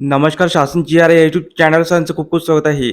नमस्कार शासन G R या युट्यूब चॅनलचं खूप खूप स्वागत आहे.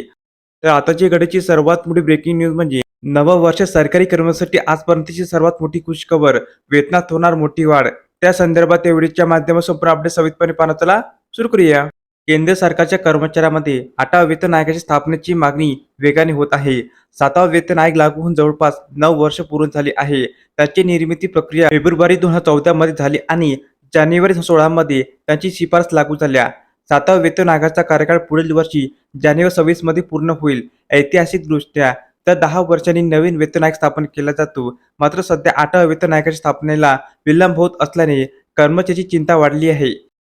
तर आताची घडीची सर्वात मोठी ब्रेकिंग न्यूज म्हणजे नवं वर्ष सरकारी कर्मचाऱ्यांसाठी आजपर्यंतची सर्वात मोठी खुशखबर वेतनात होणार मोठी वाढ. त्या संदर्भात एवढीच्या माध्यमातून संपूर्ण अपडेट सविस्तरपणे पाहणं चला सुरू करूया. केंद्र सरकारच्या कर्मचाऱ्यांमध्ये आठवा वेतन आयोगाची स्थापनेची मागणी वेगाने होत आहे. सातवा वेतन आयोग लागू होऊन जवळपास नऊ वर्ष पूर्ण झाली आहे. त्याची निर्मिती प्रक्रिया फेब्रुवारी दोन हजार चौदा मध्ये झाली आणि जानेवारी सोळा मध्ये त्यांची शिफारस लागू झाल्या. सातवा वेतन आयोगाचा कार्यकाळ पुढील वर्षी जानेवारी सव्वीसमध्ये पूर्ण होईल. ऐतिहासिकदृष्ट्या तर दहा वर्षांनी नवीन वेतन आयोग स्थापन केला जातो. मात्र सध्या आठव्या वेतन आयोगाच्या स्थापनेला विलंब होत असल्याने कर्मचाऱ्याची चिंता वाढली आहे.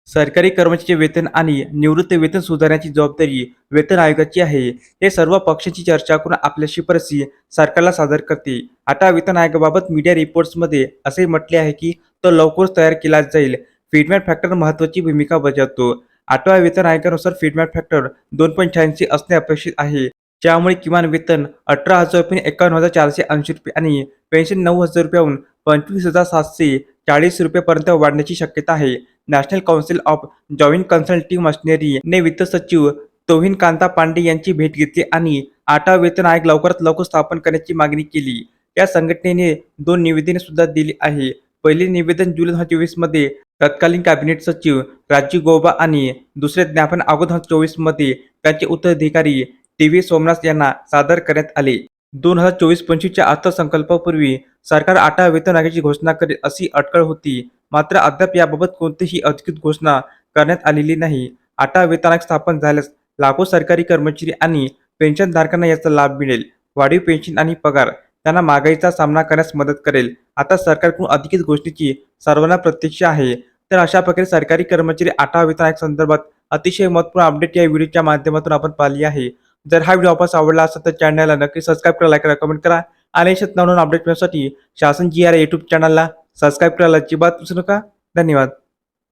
सरकारी कर्मचाऱ्याचे वेतन आणि निवृत्त वेतन सुधारण्याची जबाबदारी वेतन आयोगाची आहे. हे सर्व पक्षांची चर्चा करून आपल्या शिफारसी सरकारला सादर करते. आठव्या वेतन आयोगाबाबत मीडिया रिपोर्ट्समध्ये असे म्हटले आहे की तो लवकरच तयार केला जाईल. फीडबॅक फॅक्टर महत्वाची भूमिका बजावतो. आठव्या वेतन आयोगानुसार फीडबॅक फॅक्टर दोन पॉईंट शहाऐंशी असणे अपेक्षित आहे. ज्यामुळे किमान वेतन अठरा हजार रुपये एकावन्न हजार चारशे ऐंशी रुपये आणि पेन्शन नऊ हजार रुपयाहून पंचवीस हजार सातशे चाळीस रुपयेपर्यंत वाढण्याची शक्यता आहे. National council of joint consulting machinery ने वित्त सचिव तोहिन कांता पांडे यांची भेट घेतली आणि आठवा वेतन आयोग लवकरात लवकर स्थापन करण्याची मागणी केली. या संघटनेने दोन निवेदने सुद्धा दिली आहे. पहिले निवेदन जुलै दोन हजार चोवीसमध्ये तत्कालीन कॅबिनेट सचिव राजीव गौबा आणि दुसरे ज्ञापन ऑगस्ट दोन हजार चोवीसमध्ये त्यांचे उत्तराधिकारी टी व्ही सोमनाथ यांना सादर करण्यात आले. दोन हजार चोवीस पंचवीसच्या अर्थसंकल्पापूर्वी सरकार आठव्या वेतन आयोगाची घोषणा करेल अशी अटकळ होती. मात्र अद्याप याबाबत कोणतीही अधिकृत घोषणा करण्यात आलेली नाही. आठवा वेतन आयोग स्थापन झाल्यास लाखो सरकारी कर्मचारी आणि पेन्शनधारकांना याचा लाभ मिळेल. वाढीव पेन्शन आणि पगार त्यांना महागाईचा सामना करण्यास मदत करेल. आता सरकारकडून अधिकच गोष्टीची सर्वांना प्रतीक्षा आहे. तर अशा प्रकारे सरकारी कर्मचारी आठवा वेतन संदर्भात अतिशय महत्त्वपूर्ण अपडेट या व्हिडिओच्या माध्यमातून आपण पाहिली आहे. जर हा व्हिडिओ आपल्याला आवडला असेल तर चॅनलला नक्की सबस्क्राईब करा लाईक करा कमेंट करा आणि अशाच नवनवीन अपडेट मिळण्यासाठी शासन जी आर युट्यूब चॅनलला सबस्क्राईब करायला अजिबात विसरू नका. धन्यवाद.